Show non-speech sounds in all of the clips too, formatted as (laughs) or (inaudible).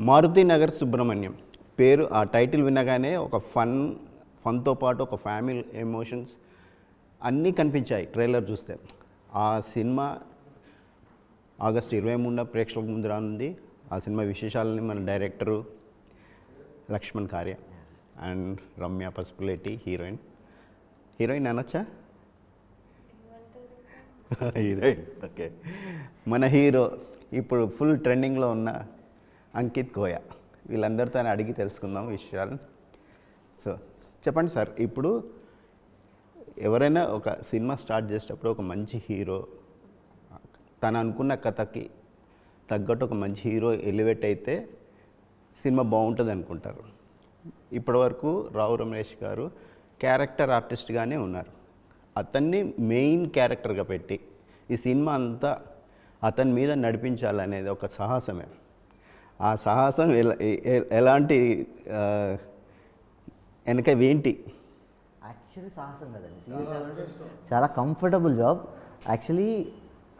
మారుతి నగర్ సుబ్రహ్మణ్యం. పేరు ఆ టైటిల్ వినగానే ఒక ఫన్ ఫన్తో పాటు ఒక ఫ్యామిలీ ఎమోషన్స్ అన్నీ కనిపించాయి ట్రైలర్ చూస్తే. ఆ సినిమా ఆగస్ట్ ఇరవై మూడున ప్రేక్షకుల ముందు రానుంది. ఆ సినిమా విశేషాలని మన director Lakshman Karya and Ramya Pasupuleti heroine. Heroine అనొచ్చా? (laughs) Heroine okay. మన హీరో ఇప్పుడు ఫుల్ ట్రెండింగ్లో ఉన్న అంకిత్ గోయ. వీళ్ళందరితో అడిగి తెలుసుకుందాం విషయాలు. సో చెప్పండి సార్ ఇప్పుడు ఎవరైనా ఒక సినిమా స్టార్ట్ చేసేటప్పుడు ఒక మంచి హీరో తను అనుకున్న కథకి తగ్గట్టు ఒక మంచి హీరో ఎలివేట్ అయితే సినిమా బాగుంటుంది అనుకుంటారు. ఇప్పటివరకు రావు రమేష్ గారు క్యారెక్టర్ ఆర్టిస్ట్గానే ఉన్నారు. అతన్ని మెయిన్ క్యారెక్టర్గా పెట్టి ఈ సినిమా అంతా అతని మీద నడిపించాలనేది ఒక సాహసమే. ఆ సాహసం ఎలా ఎలాంటి వెనక ఏంటి యాక్చువల్లీ సాహసం కదండి. చాలా comfortable job actually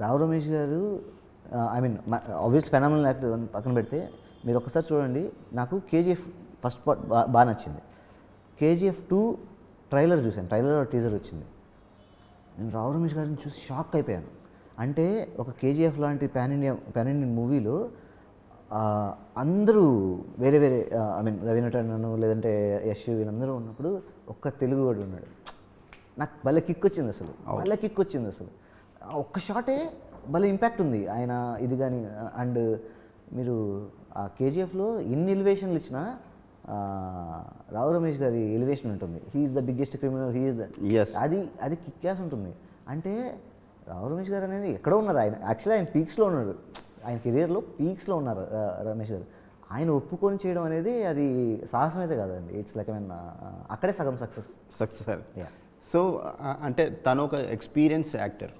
Rao Ramesh గారు I mean obviously phenomenal actor పక్కన పెడితే మీరు ఒకసారి చూడండి నాకు కేజీఎఫ్ ఫస్ట్ పార్ట్ బాగా నచ్చింది. కేజీఎఫ్ టూ ట్రైలర్ చూశాను. ట్రైలర్ టీజర్ వచ్చింది. నేను రావు రమేష్ గారిని చూసి షాక్ అయిపోయాను. అంటే ఒక కేజీఎఫ్ లాంటి పాన్ ఇండియా పాన్ ఇండియన్ మూవీలో అందరూ వేరే వేరే ఐ మీన్ రవీనా టండన్ లేదంటే యశ్ వీళ్ళందరూ ఉన్నప్పుడు ఒక్క తెలుగు వాడు ఉన్నాడు. నాకు భలే కిక్ వచ్చింది అసలు. భలే కిక్ వచ్చింది అసలు. ఒక్క షాటే భలే ఇంపాక్ట్ ఉంది. ఆయన ఇది కానీ అండ్ మీరు ఆ కేజీఎఫ్లో ఎన్ని ఎలివేషన్లు ఇచ్చినా రావు రమేష్ గారి ఎలివేషన్ ఉంటుంది. He's the biggest criminal he's the. అది అది కిక్యాస్ ఉంటుంది. అంటే రావు రమేష్ గారు అనేది ఎక్కడో ఉన్నారు. ఆయన యాక్చువల్లీ ఆయన పీక్స్లో ఉన్నాడు. ఆయన కెరియర్లో పీక్స్లో ఉన్నారు రమేష్ గారు. ఆయన ఒప్పుకొని చేయడం అనేది అది సాహసం అయితే కాదండి ఇట్స్ లైక్ మీన్ అక్కడే సగం సక్సెస్ సక్సెస్. సో అంటే తను ఒక ఎక్స్పీరియన్స్ యాక్టర్.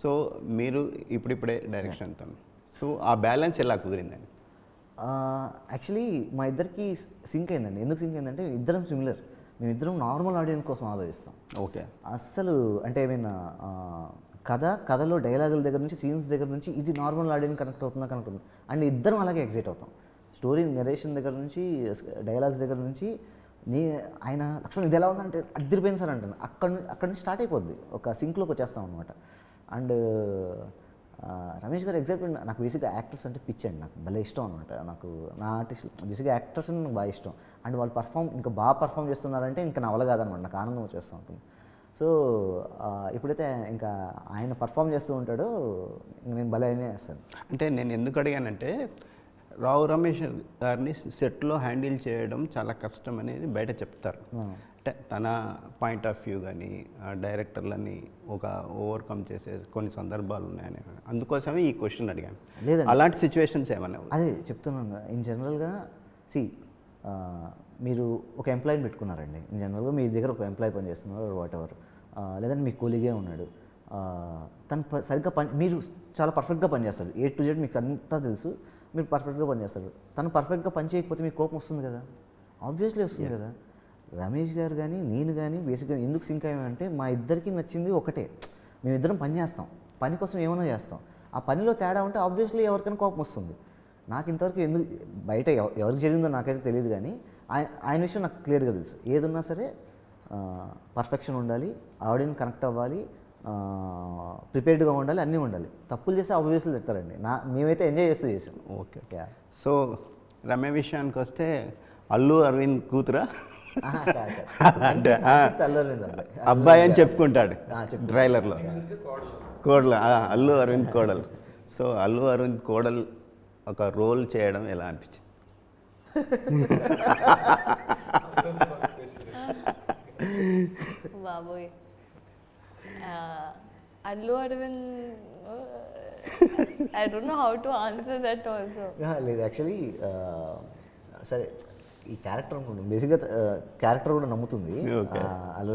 సో మీరు ఇప్పుడిప్పుడే డైరెక్షన్ తను. సో ఆ బ్యాలెన్స్ ఎలా కుదిరిందండి? యాక్చువల్లీ మా ఇద్దరికి సింక్ అయిందండి. ఎందుకు సింక్ అయిందంటే ఇద్దరం సిమిలర్ మేము ఇద్దరం నార్మల్ ఆడియన్స్ కోసం ఆలోచిస్తాం. ఓకే అస్సలు అంటే ఐ మీన్ కథ కథలో డైలాగుల దగ్గర నుంచి సీన్స్ దగ్గర నుంచి ఇది నార్మల్ ఆడియన్స్ కనెక్ట్ అవుతుందా కనెక్ట్ అవుతుంది అండ్ ఇద్దరం అలాగే ఎగ్జైట్ అవుతాం. స్టోరీ నెరేషన్ దగ్గర నుంచి డైలాగ్స్ దగ్గర నుంచి నీ ఆయన లక్ష్మణ్ ఇది ఎలా ఉందంటే అద్దరిపోయింది సార్ అంటాను. అక్కడ నుంచి అక్కడ నుంచి స్టార్ట్ అయిపోద్ది. ఒక సింక్లోకి వచ్చేస్తాం అనమాట అండ్ రమేష్ గారు ఎగ్జాక్ట్ నాకు బేసిక్గా యాక్టర్స్ అంటే పిచ్ అండి. నాకు భలే ఇష్టం అనమాట నాకు నా ఆర్టిస్ట్ బేసిక్గా యాక్టర్స్ అంటే నాకు బాగా ఇష్టం. అండ్ వాళ్ళు పర్ఫామ్ ఇంకా బాగా పర్ఫామ్ చేస్తున్నారంటే ఇంకా నా వల్ల కాదనమాట నాకు ఆనందం వచ్చేస్తూ ఉంటుంది సో ఎప్పుడైతే ఇంకా ఆయన పర్ఫామ్ చేస్తూ ఉంటాడో ఇంక నేను భలే అయినా చేస్తాను. అంటే నేను ఎందుకు అడిగానంటే రావు రమేష్ గారిని సెట్లో హ్యాండిల్ చేయడం చాలా కష్టం అనేది బయట చెప్తారు. అంటే తన పాయింట్ ఆఫ్ వ్యూ కానీ డైరెక్టర్లని ఒక ఓవర్కమ్ చేసే కొన్ని సందర్భాలు ఉన్నాయని. అందుకోసమే ఈ క్వశ్చన్ అడిగాను. లేదండి. అలాంటి సిచ్యువేషన్స్ ఏమైనా ఉన్నాయి? అదే చెప్తున్నాను. ఇన్ జనరల్గా సి మీరు ఒక ఎంప్లాయీని పెట్టుకున్నారండి. ఇన్ జనరల్గా మీ దగ్గర ఒక ఎంప్లాయీ పని చేస్తున్నారు వాట్ ఎవర్ లేదంటే మీ కొలిగే ఉన్నాడు. తను సరిగ్గా పని మీరు చాలా పర్ఫెక్ట్గా పనిచేస్తాడు. ఏ టు జెడ్ మీకు అంతా తెలుసు. మీరు పర్ఫెక్ట్గా పనిచేస్తారు తను పర్ఫెక్ట్గా పని చేయకపోతే మీకు కోపం వస్తుంది కదా? ఆబ్వియస్లీ వస్తుంది కదా? రమేష్ గారు కానీ నేను కానీ బేసిక్గా ఎందుకు సింక్ అయ్యామంటే మా ఇద్దరికి నచ్చింది ఒకటే. మేమిద్దరం పని చేస్తాం. పని కోసం ఏమైనా చేస్తాం. ఆ పనిలో తేడా ఉంటే ఆబ్వియస్లీ ఎవరికైనా కోపం వస్తుంది. నాకు ఇంతవరకు ఎందుకు బయట ఎవ- ఎవరికి జరిగిందో నాకైతే తెలియదు కానీ ఆయన ఆయన విషయం నాకు క్లియర్గా తెలుసు. ఏది ఉన్నా సరే పర్ఫెక్షన్ ఉండాలి ఆడియన్స్ కనెక్ట్ అవ్వాలి ప్రిపేర్డ్గా ఉండాలి అన్నీ ఉండాలి. తప్పులు చేస్తే ఆబ్వియస్లీ చెప్తారండి నా మేమైతే ఎంజాయ్ చేస్తూ చేసాం. Okay Yeah. సో రమ్య విషయానికి వస్తే అల్లు అరవింద్ కూతురా. (laughs) అంటే ఆ, అల్లు అరవింద్ అబ్బాయి. అబ్బాయి అని చెప్పుకుంటాడు. ట్రైలర్లో. కోడలు ఆ, అల్లు అరవింద్ కోడలు. సో అల్లు అరవింద్ కోడలు ఒక రోల్ చేయడం ఎలా అనిపించింది? (laughs) బాబోయ్. Allu Aravind I don't know how to answer that also లేదు యాక్చువల్లీ సరే ఈ క్యారెక్టర్ అనుకుంటుంది బేసిక్గా క్యారెక్టర్ కూడా నమ్ముతుంది. అల్లు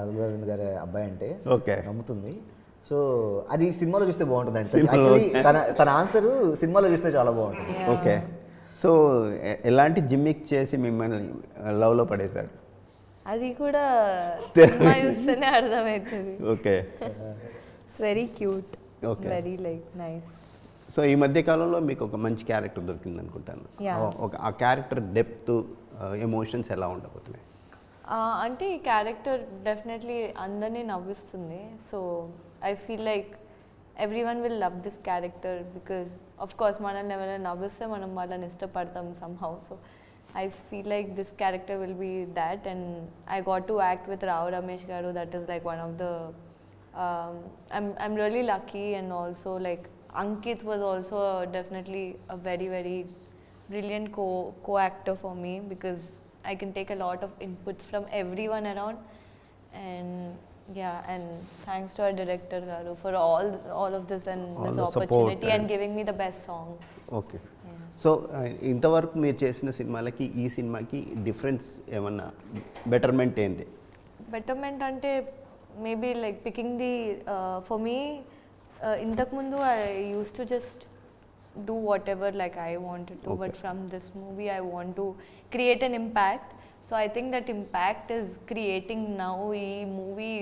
అల్లు అరవింద్ గారి అబ్బాయి అంటే. నమ్ముతుంది. సో అది సినిమాలో చూస్తే బాగుంటుంది అంటే యాక్చువల్లీ తన తన ఆన్సర్ సినిమాలో చూస్తే చాలా బాగుంటుంది. ఓకే. సో ఎలాంటి జిమ్మిక్ చేసి మిమ్మల్ని లవ్లో పడేశాడు? అది కూడా చూస్తేనే అర్థమవుతుంది. Okay. It's very cute Okay. Very like nice so ఈ మధ్య కాలంలో మీకు ఒక మంచి క్యారెక్టర్ దొరికింది అనుకుంటాను. ఒక ఆ క్యారెక్టర్ డెప్త్ ఎమోషన్స్ ఎలా ఉండబోతున్నాయి? అంటే ఈ క్యారెక్టర్ డెఫినెట్లీ అందరినీ నవ్విస్తుంది. So I feel like everyone will love this character because, of course, Mana Neville and Navisa Manam Malan Istapartam somehow. So I feel like this character will be that. And I got to act with Rao Ramesh Garu, that is like one of the. Um, I'm, I'm really lucky and also like Ankit was also definitely a very, very brilliant co co actor for me because I can take a lot of inputs from everyone around and yeah and thanks to our director Garu for all all of this and All this the support opportunity and and- giving me the best song. Okay so ఇంతవరకు మీరు చేసిన సినిమాలకి ఈ సినిమాకి difference ఏమన్నా betterment ఏంది betterment అంటే maybe like picking the for me ఇంతకుముందు I use to just do what like I wanted to but. From this movie I want to create an impact so I think that impact is creating now ఈ movie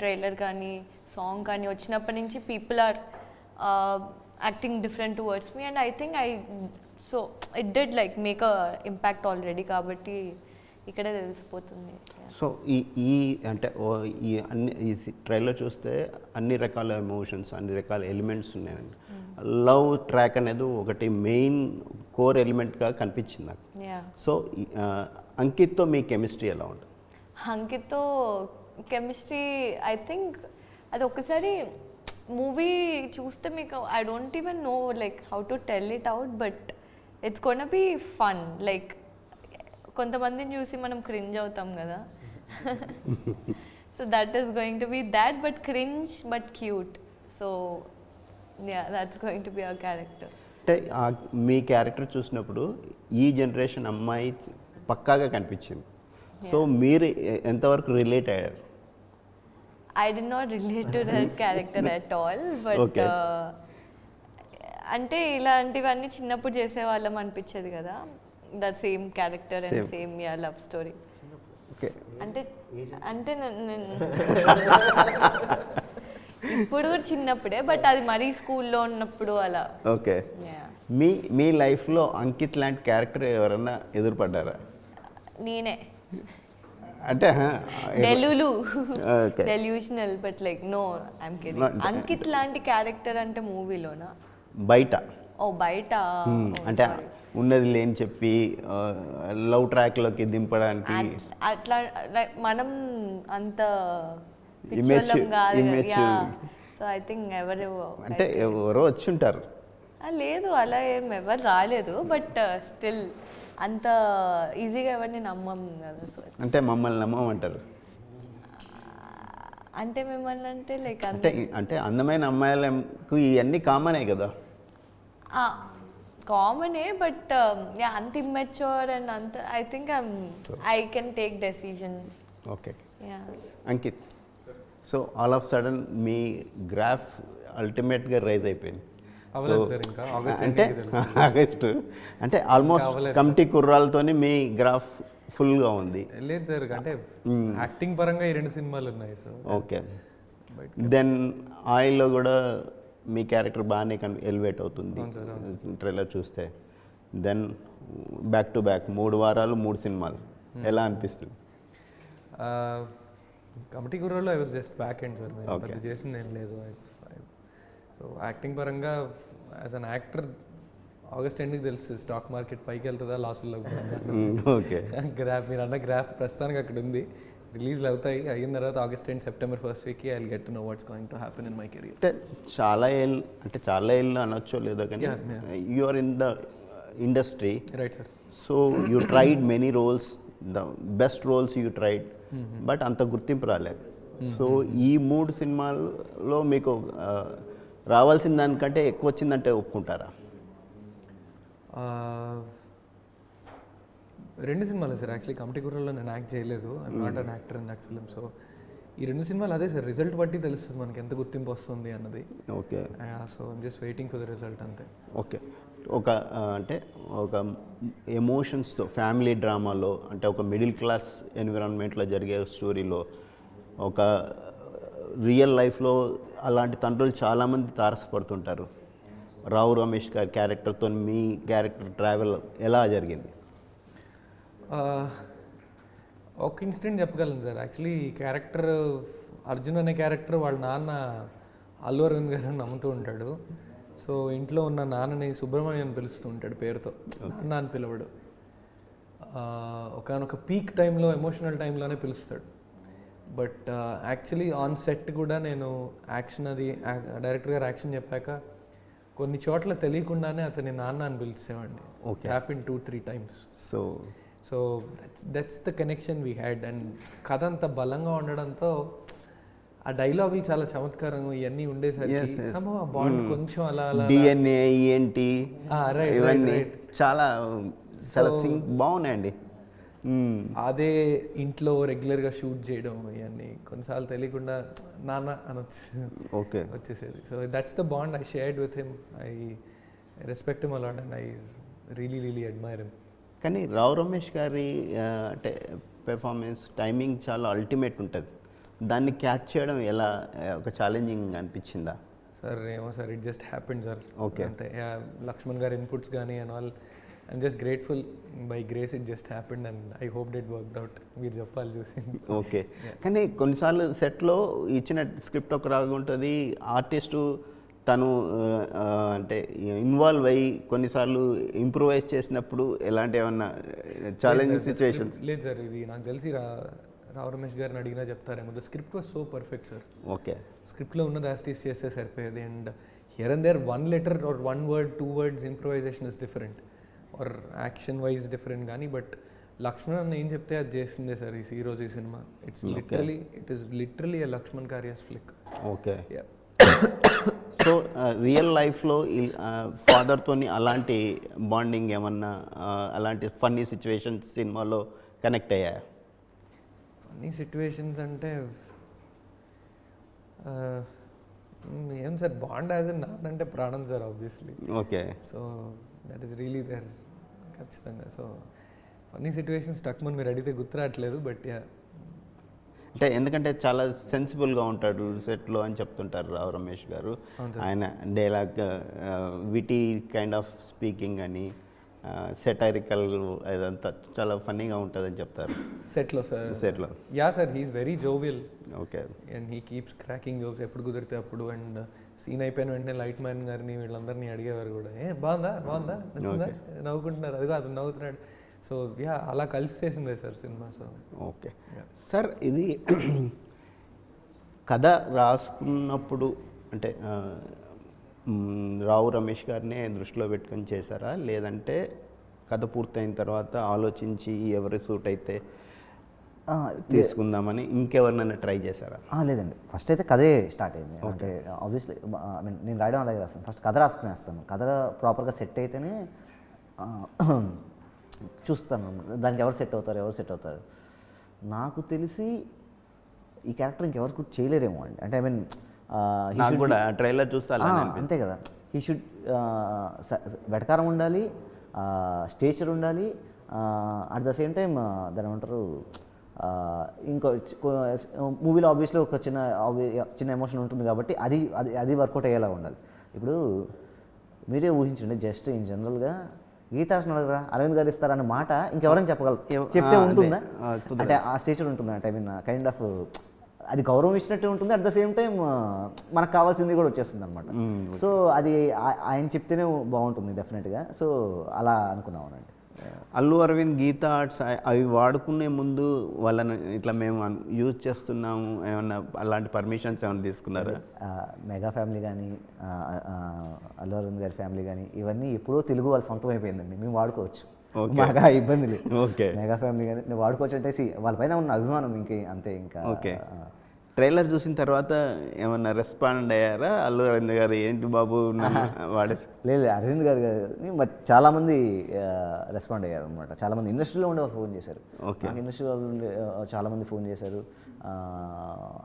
trailer కానీ song కానీ వచ్చినప్పటి నుంచి people are acting different towards me and I think I so it did like make a impact already కాబట్టి ఇక్కడే తెలిసిపోతుంది. So ఈ ఈ అంటే ఈ అన్ని ఈ ట్రైలర్ చూస్తే అన్ని రకాల ఎమోషన్స్ అన్ని రకాల ఎలిమెంట్స్ ఉన్నాయండి. లవ్ ట్రాక్ అనేది ఒకటి మెయిన్ కోర్ ఎలిమెంట్గా కనిపించింది నాకు. సో అంకిత్తో మీ కెమిస్ట్రీ ఎలా ఉంటుంది? అంకిత్తో కెమిస్ట్రీ ఐ థింక్ అది ఒకసారి మూవీ చూస్తే మీకు I don't even know like how to tell it out but it's gonna be fun like కొంతమందిని చూసి మనం క్రింజ్ అవుతాం కదా. So that is going to be that but cringe but cute so yeah that's going to be our character అంటే మీ character చూసినప్పుడు ఈ generation అమ్మాయి పక్కాగా కనిపించింది. సో మీరు ఎంతవరకు రిలేట్ అయ్యారు? I did not relate to that (laughs) character at all, but Okay. uh, అంటే ఇలాంటివన్నీ చిన్నప్పుడు చేసేవాళ్ళం అనిపించేది కదా. The same character and Same. Same yeah love story okay అంటే అంటే ఇప్పుడు కూడా చిన్నప్పుడే బట్ అది మరీ స్కూల్లో ఉన్నప్పుడు అలా. ఓకే. మీ మీ లైఫ్లో అంకిత్ లాంటి క్యారెక్టర్ ఎవరన్నా ఎదురుపడ్డారా? నేనే. అంటే delulu. Delusional but like no I'm kidding Ankit లాంటి క్యారెక్టర్ అంటే మూవీలోనా? బయట. ఓ బయట? Hmm, అంటే. ఉన్నది లేని చెప్పి లవ్ ట్రాక్లోకి దింపడానికి. అట్- అట్లా లైక్ మనం అంత immature. సో ఐ థింక్ ఎవరు అంటే ఎవరో వచ్చి ఉంటారు. లేదు అలా ఏం ఎవరు రాలేదు బట్ స్టిల్ అంత ఈజీగా ఎవరిని నమ్మం కదా సో అంటే మమ్మల్ని నమ్మమంటారు. అంటే మిమ్మల్ని అంటే లైక్ అంటే అంటే అందమైన అమ్మాయిలకు ఇవన్నీ కామనే కదా? కామనే బట్ యా అంత ఇమ్మెచ్యూర్ అండ్ అంత I think I can take decisions okay Ankit so all of sudden me graph అల్టిమేట్గా రైజ్ అయిపోయింది. ఆగస్ట్ అంటే. ఆగస్టు (laughs) అంటే ఆల్మోస్ట్ కమిటీ కుర్రాలతోని మీ గ్రాఫ్ ఫుల్గా ఉంది. లేదు సార్ అంటే యాక్టింగ్ పరంగా ఈ రెండు సినిమాలు ఉన్నాయి సార్. ఓకే దెన్ ఆయిల్లో కూడా మీ క్యారెక్టర్ బాగానే కన్ ఎలివేట్ అవుతుంది. ట్రైలర్ చూస్తే. దెన్ బ్యాక్ టు బ్యాక్ మూడు వారాలు మూడు సినిమాలు. ఎలా అనిపిస్తుంది? Committee కుర్రలో I was just back end sir. చేసింది ఏం లేదు. సో యాక్టింగ్ పరంగా యాజ్ అన్ యాక్టర్ ఆగస్ట్ ఎండ్కి తెలుస్తుంది స్టాక్ మార్కెట్ పైకి వెళ్తుందా లాసుల్లో ఓకే. గ్రాఫ్ మీరు అన్న గ్రాఫ్ ప్రస్తుతానికి అక్కడ ఉంది. రిలీజ్లు అవుతాయి. అయిన తర్వాత ఆగస్ట్ ఎండ్ సెప్టెంబర్ ఫస్ట్ వీక్కి I get know what's going to happen in my career అంటే చాలా ఏళ్ళు అంటే చాలా ఏళ్ళు అనొచ్చో లేదో కానీ you are in the industry right sir so you tried many roles the best roles you tried but అంత గుర్తింపు రాలేదు. సో ఈ మూడు సినిమాల్లో మీకు ఆ, రావాల్సిన దానికంటే ఎక్కువ వచ్చిందంటే ఒప్పుకుంటారా? రెండు సినిమాలే సార్. యాక్చువల్లీ కమిటీ కుర్రలో నేను యాక్ట్ చేయలేదు. I'm not an actor in that film so ఈ రెండు సినిమాలు అదే సార్. రిజల్ట్ బట్టి తెలుస్తుంది మనకి ఎంత గుర్తింపు వస్తుంది అన్నది. Okay. So I'm just waiting for the result అంతే. ఓకే. ఒక అంటే ఒక ఎమోషన్స్తో ఫ్యామిలీ డ్రామాలో అంటే ఒక మిడిల్ క్లాస్ ఎన్విరాన్మెంట్లో జరిగే స్టోరీలో ఒక రియల్ లైఫ్లో అలాంటి తండ్రులు చాలామంది తారసపడుతుంటారు. రావు రమేష్ గారి క్యారెక్టర్తో మీ క్యారెక్టర్ ట్రావెల్ ఎలా జరిగింది? ఒక ఇన్సిడెంట్ చెప్పగలను సార్. యాక్చువల్లీ ఈ క్యారెక్టర్ అర్జున్ అనే క్యారెక్టర్ వాళ్ళ నాన్న అల్లు అరవింద్ గారిని నమ్ముతూ ఉంటాడు. సో ఇంట్లో ఉన్న నాన్నని సుబ్రహ్మణ్యం అని పిలుస్తూ ఉంటాడు పేరుతో. నాన్న అని పిలవడు. ఒకనొక పీక్ టైంలో ఎమోషనల్ టైంలోనే పిలుస్తాడు. బట్ యాక్చువల్లీ ఆన్ సెట్ కూడా నేను యాక్షన్ అది డైరెక్టర్ గారు యాక్షన్ చెప్పాక కొన్ని చోట్ల తెలియకుండానే అతని నాన్న అని పిలిచేవాడిని Okay. Happen two three times so so that's that's the connection we had and కథ అంత బలంగా ఉండడంతో ఆ డైలాగులు చాలా చమత్కారంగా ఇవన్నీ ఉండేసరికి బాండ్ కొంచెం అలా అలా డిఎన్ఏ ఈఎన్టీ Ah, ఇవన్నీ. చాలా చాలా So- సింక్ బాగున్నాయండి. అదే ఇంట్లో రెగ్యులర్గా షూట్ చేయడం ఇవన్నీ కొన్నిసార్లు తెలియకుండా నాన్న అనొచ్చు ఓకే వచ్చేసేది. So that's the bond I shared with him I respect him a lot and I really really admire him కానీ రావు రమేష్ గారి అంటే పెర్ఫార్మెన్స్ టైమింగ్ చాలా అల్టిమేట్ ఉంటుంది. దాన్ని క్యాచ్ చేయడం ఎలా ఒక ఛాలెంజింగ్ అనిపించిందా? సార్ ఏమో sir it just happened sir Okay. అంతే. లక్ష్మణ్ గారి ఇన్పుట్స్ కానీ and all I'm just grateful by grace it just happened and I hope that worked out మీరు చెప్పాలి చూసి. ఓకే కానీ కొన్నిసార్లు సెట్లో ఇచ్చిన స్క్రిప్ట్ ఒక రాగా ఉంటుంది. ఆర్టిస్టు తను అంటే ఇన్వాల్వ్ అయ్యి కొన్నిసార్లు ఇంప్రూవైజ్ చేసినప్పుడు ఎలాంటి ఏమన్నా ఛాలెంజింగ్ సిచ్యువేషన్స్ లేదు సార్ ఇది నాకు తెలిసి రా రావు రమేష్ గారిని అడిగినా చెప్తారేమో. The script was so perfect sir okay స్క్రిప్ట్లో ఉన్నది యాస్టీస్ చేస్తే సరిపోయేది. And here and there one letter or one word two words improvisation is different or action wise different కానీ బట్ లక్ష్మణ్ అన్న ఏం చెప్తే అది చేసిందే సార్ ఈ ఈ రోజు ఈ cinema it's. Literally it is literally Lakshman Karya's flick okay so real లైఫ్లో ఫాదర్తోని అలాంటి బాండింగ్ ఏమన్నా ఆ, అలాంటి ఫన్నీ సిచ్యువేషన్స్ సినిమాలో కనెక్ట్ అయ్యాయా? ఫన్నీ సిచ్యువేషన్స్ అంటే మ్, ఏం సార్ బాండ్ యాజ్ నాన్నంటే ప్రాణం sir obviously okay so that is really there ఖచ్చితంగా. సో ఫన్నీ సిచ్యువేషన్స్ టక్ మన మీరు అడిగితే గుర్తురావట్లేదు బట్ యా అంటే ఎందుకంటే చాలా సెన్సిబుల్గా ఉంటాడు సెట్లో అని చెప్తుంటారు రావు రమేష్ గారు. ఆయన dialogue witty kind of speaking అని సెటైరికల్ అదంతా చాలా ఫన్నీగా ఉంటుందని చెప్తారు. సెట్లో సార్. సెట్లో yeah sir he's very jovial okay and he keeps cracking jokes ఎప్పుడు కుదిరితే అప్పుడు. అండ్ సీన్ అయిపోయిన వెంటనే లైట్ మ్యాన్ గారిని వీళ్ళందరినీ అడిగేవారు కూడా. ఏ బాగుందా? బాగుందా? నచ్చిందా? నవ్వుకుంటున్నారు. అదిగో అతను నవ్వుతున్నాడు. సో యా అలా కలిసి చేసిందే sir cinema. So okay. Sir ఇది కథ రాసుకున్నప్పుడు అంటే రావు రమేష్ గారినే దృష్టిలో పెట్టుకొని చేశారా? లేదంటే కథ పూర్తయిన తర్వాత ఆలోచించి ఎవరి సూట్ అయితే తీసుకుందామని ఇంకెవరినైనా ట్రై చేశారా? లేదండి. ఫస్ట్ అయితే కథే స్టార్ట్ అయింది. అంటే ఆబ్వియస్లీ ఐ మీన్ నేను రాయడం అలాగే రాస్తాను. ఫస్ట్ కథ రాసుకునేస్తాను కథ ప్రాపర్గా సెట్ అయితేనే చూస్తాను. దానికి ఎవరు సెట్ అవుతారు ఎవరు సెట్ అవుతారు. నాకు తెలిసి ఈ క్యారెక్టర్ ఇంకెవరు కూడా చేయలేరేమో అండి. అంటే ఐ మీన్ కూడా ట్రైలర్ చూస్తే అంతే కదా. హీ షుడ్ వెటకారం ఉండాలి స్టేచర్ ఉండాలి అట్ ద సేమ్ టైం దాని ఏమంటారు ఇంకో మూవీలో ఆబ్వియస్లీ ఒక చిన్న చిన్న ఎమోషన్ ఉంటుంది కాబట్టి అది అది అది వర్కౌట్ అయ్యేలా ఉండాలి. ఇప్పుడు మీరే ఊహించండి జస్ట్ ఇన్ జనరల్గా గీతాసన అడగరా అరవింద్ గారు ఇస్తారన్న మాట ఇంకెవరైనా చెప్పగలరు చెప్తే. ఉంటుందా. అంటే ఆ స్టేచర్ ఉంటుంది? అంటే ఐ మీన్ కైండ్ ఆఫ్ అది గౌరవం ఇచ్చినట్టే ఉంటుంది అట్ ద సేమ్ టైం మనకు కావాల్సింది కూడా వచ్చేస్తుంది అనమాట సో అది ఆయన చెప్తేనే బాగుంటుంది డెఫినెట్గా సో అలా అనుకున్నామనండి అల్లు అరవింద్ గీతా ఆర్ట్స్ అవి వాడుకునే ముందు వాళ్ళని ఇట్లా మేము యూజ్ చేస్తున్నాము ఏమన్నా అలాంటి పర్మిషన్స్ ఏమైనా తీసుకున్నారా? మెగా ఫ్యామిలీ కానీ అల్లు అరవింద్ గారి ఫ్యామిలీ కానీ ఇవన్నీ ఎప్పుడో తెలుగు వాళ్ళ సొంతం అయిపోయిందండి. మేము వాడుకోవచ్చు. మాకు ఆ ఇబ్బంది లేదు. ఓకే. మెగా ఫ్యామిలీ కానీ నేను వాడుకోవచ్చు అంటే వాళ్ళపైన ఉన్న అభిమానం ఇంకే అంతే ఇంకా. ఓకే. ట్రైలర్ చూసిన తర్వాత ఏమన్నా రెస్పాండ్ అయ్యారా? అల్లు అరవింద్ గారు ఏంటి బాబు వాడేసి లేదు అరవింద్ గారు బట్ చాలామంది రెస్పాండ్ అయ్యారు అనమాట చాలామంది ఇండస్ట్రీలో ఉండే వాళ్ళు ఫోన్ చేశారు. నాకు ఇండస్ట్రీ వాళ్ళు ఉండే చాలామంది ఫోన్ చేశారు.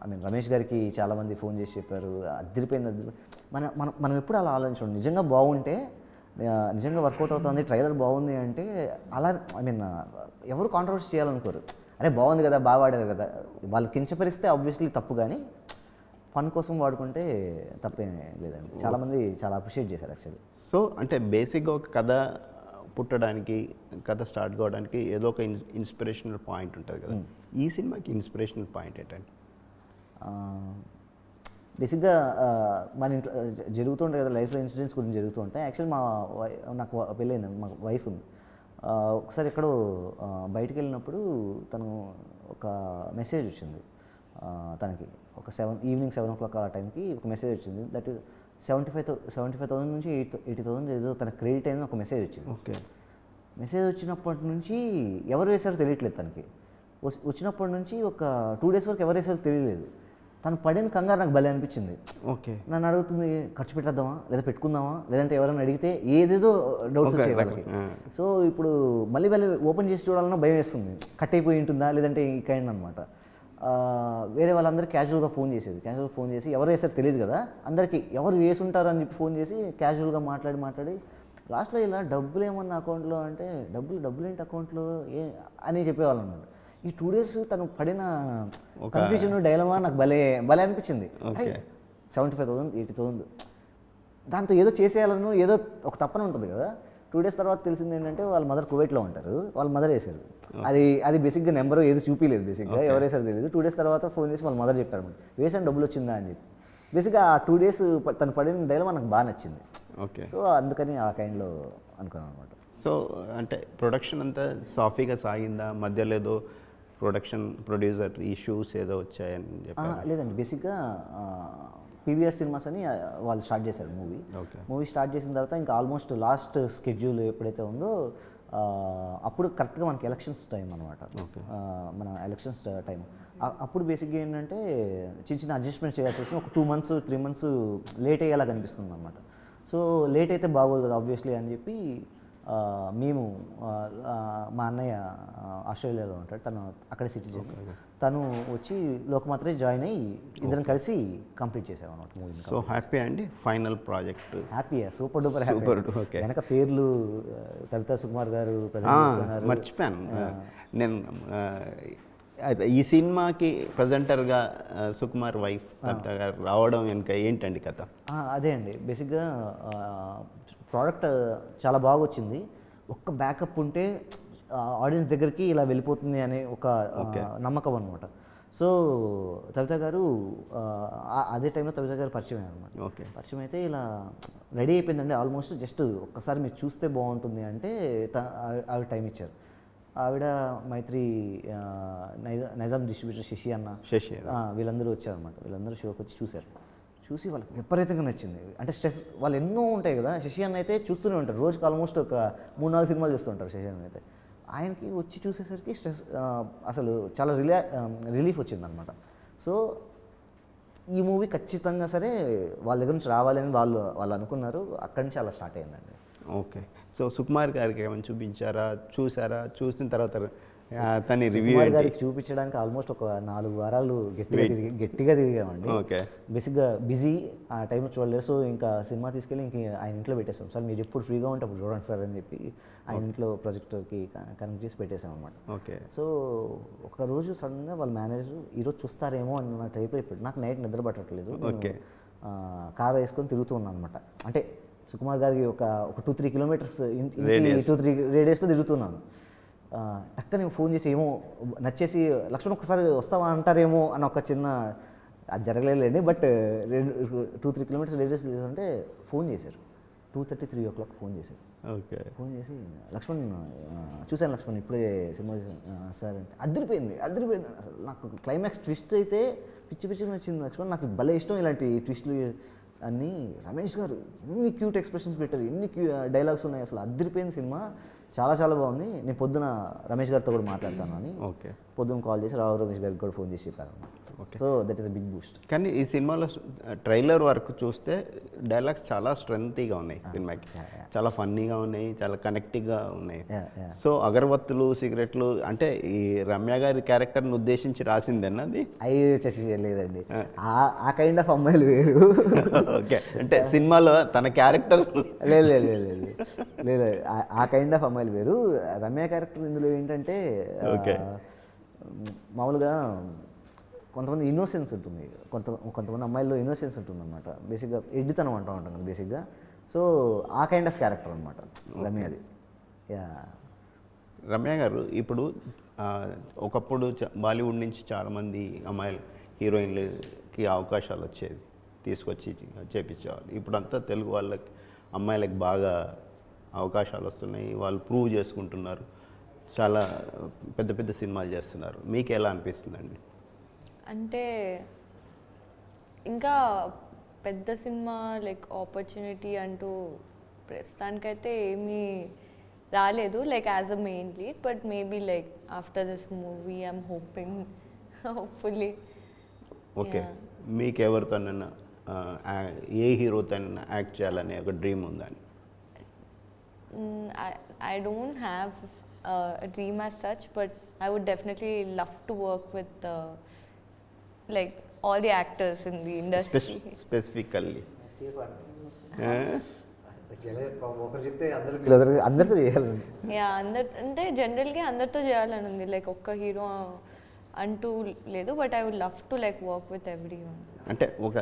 ఐ మీన్ రమేష్ గారికి చాలామంది ఫోన్ చేసి చెప్పారు. అదిరిపోయింది అదిరి మన మనం మనం ఎప్పుడు అలా ఆలోచించండి నిజంగా బాగుంటే నిజంగా వర్కౌట్ అవుతుంది ట్రైలర్ బాగుంది అంటే అలా ఐ మీన్ ఎవరు కాంట్రవర్సీ చేయాలనుకోరు. అరే బాగుంది కదా బాగా వాడారు కదా. వాళ్ళు కించపరిస్తే ఆబ్వియస్లీ తప్పు కానీ ఫన్ కోసం వాడుకుంటే తప్పేం లేదండి. చాలామంది చాలా అప్రిషియేట్ చేశారు యాక్చువల్లీ సో అంటే బేసిక్గా ఒక కథ పుట్టడానికి కథ స్టార్ట్ కావడానికి ఏదో ఒక ఇన్స్ ఇన్స్పిరేషనల్ పాయింట్ ఉంటుంది కదా. ఈ సినిమాకి ఇన్స్పిరేషనల్ పాయింట్ ఏంటంటే బేసిక్గా మన ఇంట్లో జరుగుతుంటాయి కదా లైఫ్లో ఇన్సిడెంట్స్ గురించి జరుగుతూ ఉంటాయి. యాక్చువల్లీ మా నాకు పెళ్ళయింది మా వైఫ్ ఉంది. ఒకసారి ఎక్కడో బయటికి వెళ్ళినప్పుడు తను ఒక మెసేజ్ వచ్చింది. తనకి ఒక seven evening seven o'clock ఆ టైంకి ఒక మెసేజ్ వచ్చింది. That seventy five seventy five thousand నుంచి ఎయిట్ ఎయిటీ థౌసండ్ ఏదో తన క్రెడిట్ అయింది ఒక మెసేజ్ వచ్చింది. ఓకే. మెసేజ్ వచ్చినప్పటి నుంచి ఎవరు వేశారో తెలియట్లేదు తనకి. వచ్చినప్పటి నుంచి ఒక టూ డేస్ వరకు ఎవరు వేశారో తెలియలేదు. తను పడిన కంగారు నాకు భలే అనిపించింది. ఓకే. నన్ను అడుగుతుంది ఖర్చు పెట్టేద్దామా? లేదా పెట్టుకుందామా? లేదంటే ఎవరైనా అడిగితే ఏదేదో డౌట్స్ వచ్చాయి వాళ్ళకి. సో ఇప్పుడు మళ్ళీ మళ్ళీ ఓపెన్ చేసి చూడాలన్నా భయం వేస్తుంది. కట్ అయిపోయి ఉంటుందా? లేదంటే ఈ కైండ్ అనమాట వేరే వాళ్ళందరూ క్యాజువల్గా ఫోన్ చేసేది. క్యాజువల్గా ఫోన్ చేసి ఎవరు వేసారో తెలియదు కదా? అందరికీ ఎవరు వేసి ఉంటారు అని చెప్పి ఫోన్ చేసి క్యాజువల్గా మాట్లాడి మాట్లాడి లాస్ట్లో ఇలా డబ్బులు ఏమన్నా అకౌంట్లో అంటే డబ్బులు డబ్బులు ఏంటి అకౌంట్లో ఏ అని చెప్పేవాళ్ళు అన్నమాట. ఈ టూ డేస్ తను పడిన కన్ఫ్యూజన్ డైలమా నాకు భలే భలే అనిపించింది. Seventy five thousand eighty thousand దాంతో ఏదో చేసేయాలను ఏదో ఒక తప్పన ఉంటుంది కదా. టూ డేస్ తర్వాత తెలిసింది ఏంటంటే వాళ్ళ మదర్ కువైట్లో ఉంటారు. వాళ్ళ మదర్ వేశారు. అది అది బేసిక్గా నెంబర్ ఏది చూపించలేదు బేసిక్గా ఎవరు వేసారో తెలియదు టూ డేస్ తర్వాత ఫోన్ చేసి వాళ్ళ మదర్ చెప్పారు వేసాను డబ్బులు వచ్చిందా? అని చెప్పి. బేసిక్గా ఆ టూ డేస్ తను పడిన డైలమా నాకు బాగా నచ్చింది. ఓకే. సో అందుకని ఆ కైండ్లో అనుకున్నాను అనమాట. సో అంటే ప్రొడక్షన్ అంతా సాఫీగా సాగిందా? మధ్యలో ఏదో ప్రొడక్షన్ ప్రొడ్యూసర్ ఇష్యూస్ ఏదో వచ్చాయని ఆ, చెప్పారు. లేదండి. బేసిక్గా పీవీఆర్ సినిమాస్ అని వాళ్ళు స్టార్ట్ చేశారు మూవీ. మూవీ స్టార్ట్ చేసిన తర్వాత ఇంకా ఆల్మోస్ట్ లాస్ట్ స్కెడ్యూల్ ఎప్పుడైతే ఉందో అప్పుడు కరెక్ట్గా మనకి ఎలక్షన్స్ టైం అనమాట మన ఎలక్షన్స్ టైం అప్పుడు బేసిక్గా ఏంటంటే చిన్న చిన్న అడ్జస్ట్మెంట్ చేయాల్సి వచ్చింది ఒక two months three months late అయ్యేలా కనిపిస్తుంది అనమాట సో లేట్ అయితే బాగోదు కదా ఆబ్వియస్లీ అని చెప్పి మేము మా అన్నయ్య ఆస్ట్రేలియాలో ఉంటాడు. తను అక్కడే సిటిజన్ తను వచ్చి లోకమాత్రే జాయిన్ అయ్యి ఇద్దరం కలిసి కంప్లీట్ చేసాం అనమాట మూవీని సో హ్యాపీ అండి final project. Happy super duper happy. వెనక పేర్లు కవితా సుకుమార్ గారు మర్చిపోయాను. నేను ఈ సినిమాకి ప్రజెంటర్గా సుకుమార్ వైఫ్ గారు రావడం వెనుక ఏంటండి కథ? అదే అండి. బేసిక్గా ప్రోడక్ట్ చాలా బాగా వచ్చింది ఒక్క బ్యాకప్ ఉంటే ఆడియన్స్ దగ్గరికి ఇలా వెళ్ళిపోతుంది అనే ఒక నమ్మకం అనమాట సో కవిత గారు అదే టైంలో కవిత గారు పరిచయం అనమాట ఓకే. పరిచయం అయితే ఇలా రెడీ అయిపోయిందండి. ఆల్మోస్ట్ జస్ట్ ఒక్కసారి మీరు చూస్తే బాగుంటుంది అంటే ఆవిడ టైం ఇచ్చారు. ఆవిడ మైత్రి నైజా నైజాం డిస్ట్రిబ్యూటర్ శశి అన్న శశి వీళ్ళందరూ వచ్చారనమాట వీళ్ళందరూ షోకి వచ్చి చూశారు. చూసి వాళ్ళకి విపరీతంగా నచ్చింది. అంటే స్ట్రెస్ వాళ్ళు ఎన్నో ఉంటాయి కదా శశి అన్న అయితే చూస్తూనే ఉంటారు. రోజుకి ఆల్మోస్ట్ ఒక మూడు నాలుగు సినిమాలు చూస్తుంటారు శశి అన్న అయితే. ఆయనకి వచ్చి చూసేసరికి స్ట్రెస్ అసలు చాలా రిలా రిలీఫ్ వచ్చిందనమాట సో ఈ మూవీ ఖచ్చితంగా సరే వాళ్ళ దగ్గర నుంచి రావాలని వాళ్ళు వాళ్ళు అనుకున్నారు. అక్కడి నుంచి అలా స్టార్ట్ అయిందండి. ఓకే. సో సుకుమార్ గారికి ఏమైనా చూపించారా? చూసారా? చూసిన తర్వాత ఆ, తన రివ్యూ గారికి చూపించడానికి ఆల్మోస్ట్ ఒక నాలుగు వారాలు గట్టిగా తిరిగి గట్టిగా తిరిగామండి. ఓకే బేసిక్గా బిజీ ఆ టైంలో చూడలేదు. సో ఇంకా సినిమా తీసుకెళ్ళి ఇంక ఆయన ఇంట్లో పెట్టేసాం సార్ మీరు ఎప్పుడు ఫ్రీగా ఉంటే అప్పుడు చూడండి సార్ అని చెప్పి ఆయన ఇంట్లో ప్రొజెక్టర్కి కనెక్ట్ చేసి పెట్టేసాం అనమాట ఓకే సో ఒక రోజు సడన్గా వాళ్ళ మేనేజర్ ఈరోజు చూస్తారేమో అని నా టైప్ అయిపోయాడు నాకు నైట్ నిద్ర పట్టట్లేదు. ఆ, కార్ వేసుకొని తిరుగుతూ ఉన్నాను అనమాట అంటే సుకుమార్ గారికి ఒక ఒక two three kilometres. Two three రేడియస్లో తిరుగుతున్నాను. టక్కని ఫోన్ చేసి ఏమో నచ్చేసి లక్ష్మణ్ ఒక్కసారి వస్తావా అంటారేమో అని ఒక చిన్న అది జరగలేదండి బట్ రెండు టూ త్రీ కిలోమీటర్స్ రేడియస్ అంటే ఫోన్ చేశారు. Two thirty three o'clock phone చేశారు. ఓకే. ఫోన్ చేసి లక్ష్మణ్ చూశాను లక్ష్మణ్ ఇప్పుడే సినిమా చూశాను. "ఆ, సార్ అంటే అదిరిపోయింది అదిరిపోయింది. అసలు నాకు క్లైమాక్స్ ట్విస్ట్ అయితే పిచ్చి పిచ్చి నచ్చింది లక్ష్మణ్. నాకు భలే ఇష్టం ఇలాంటి ట్విస్ట్లు అన్నీ. రమేష్ గారు ఎన్ని క్యూట్ ఎక్స్ప్రెషన్స్ పెట్టారు ఎన్ని క్యూ డైలాగ్స్ ఉన్నాయి అసలు అదిరిపోయింది సినిమా. చాలా చాలా బాగుంది. నేను పొద్దున రమేష్ గారితో కూడా మాట్లాడతాను అని. ఓకే. పొద్దున కాల్ చేసి రావు రమేష్ గారికి కూడా ఫోన్ చేసి చెప్పారు. So that is big boost. కానీ ఈ సినిమాలో ట్రైలర్ వరకు చూస్తే డైలాగ్స్ చాలా స్ట్రెంగ్తీగా ఉన్నాయి సినిమాకి. చాలా ఫన్నీగా ఉన్నాయి చాలా కనెక్టివ్గా ఉన్నాయి. సో అగరబత్తులు సిగరెట్లు అంటే ఈ రమ్య గారి క్యారెక్టర్ని ఉద్దేశించి రాసిందేనా అది? అవి వచ్చేసి లేదండి ఆ- ఆ కైండ్ ఆఫ్ అమ్మాయిలు వేరు. (laughs) ఓకే. అంటే సినిమాలో తన క్యారెక్టర్ లేదు లేదు లేదు లేదు లేదు. ఆ- కైండ్ ఆఫ్ అమ్మాయిలు వేరు. రమ్య క్యారెక్టర్ ఇందులో ఏంటంటే Okay. మామూలుగా కొంతమంది ఇన్నోసెన్స్ ఉంటుంది. కొంత కొంతమంది అమ్మాయిల్లో ఇన్నోసెన్స్ ఉంటుంది అనమాట బేసిక్గా ఎడ్డితనం అంటూ ఉంటాం కదా బేసిక్గా సో ఆ కైండ్ ఆఫ్ క్యారెక్టర్ అనమాట రమ్యది యా రమ్య గారు ఇప్పుడు ఒకప్పుడు చ- బాలీవుడ్ నుంచి చాలామంది అమ్మాయిలు హీరోయిన్లకి అవకాశాలు వచ్చేవి తీసుకొచ్చి చేపించేవాళ్ళు. ఇప్పుడంతా తెలుగు వాళ్ళకి అమ్మాయిలకి బాగా అవకాశాలు వస్తున్నాయి. వాళ్ళు ప్రూవ్ చేసుకుంటున్నారు. చాలా పెద్ద పెద్ద సినిమాలు చేస్తున్నారు. మీకు ఎలా అనిపిస్తుందండి? అంటే ఇంకా పెద్ద సినిమా లైక్ ఆపర్చునిటీ అంటూ ప్రస్తుతానికైతే ఏమీ రాలేదు like as a main lead but maybe like after this movie I'm hoping hopefully. Okay. మీకు ఎవరితోనైనా ఏ హీరోతోనైనా యాక్ట్ చేయాలనే ఒక dream I don't have uh, a dream as such, but I would definitely love to work with uh, like all the actors in the industry. Specifically ఒకరు చెప్తే అందరూ అందరితో చేయాలండి యా అందరి అంటే జనరల్గా అందరితో చేయాలని ఉంది. లైక్ ఒక్క హీరో అంటూ లేదు but I would love to like work with everyone అంటే ఒక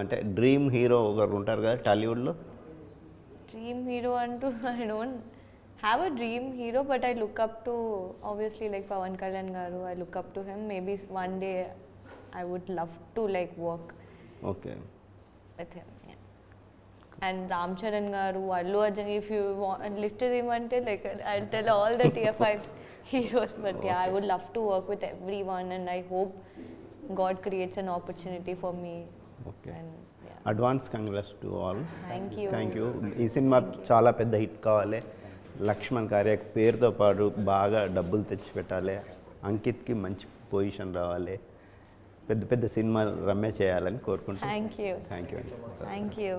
అంటే డ్రీమ్ హీరో ఒకరు ఉంటారు కదా టాలీవుడ్లో డ్రీమ్ హీరో అంటూ I don't have a dream hero but I look up to obviously like Pawan Kalyan గారు I look up to him maybe one day I would love to like work okay with him. Yeah. And Ram Charan Garu, Allu Arjun, if you want, listed him until like I'll tell all the tier five heroes. But yeah, I would love to work with everyone, and I hope God creates an opportunity for me. Okay And yeah, advance congrats to all thank you. Thank you ఈ సినిమా చాలా పెద్ద hit కావాలి లక్ష్మణ్ కార్యక్ పేరుతో పాటు బాగా డబ్బులు తెచ్చి పెట్టాలి అంకిత్కి మంచి పొజిషన్ రావాలి పెద్ద పెద్ద సినిమాలు రమ్య చేయాలని కోరుకుంటున్నాను Thank you. Thank you Thank you.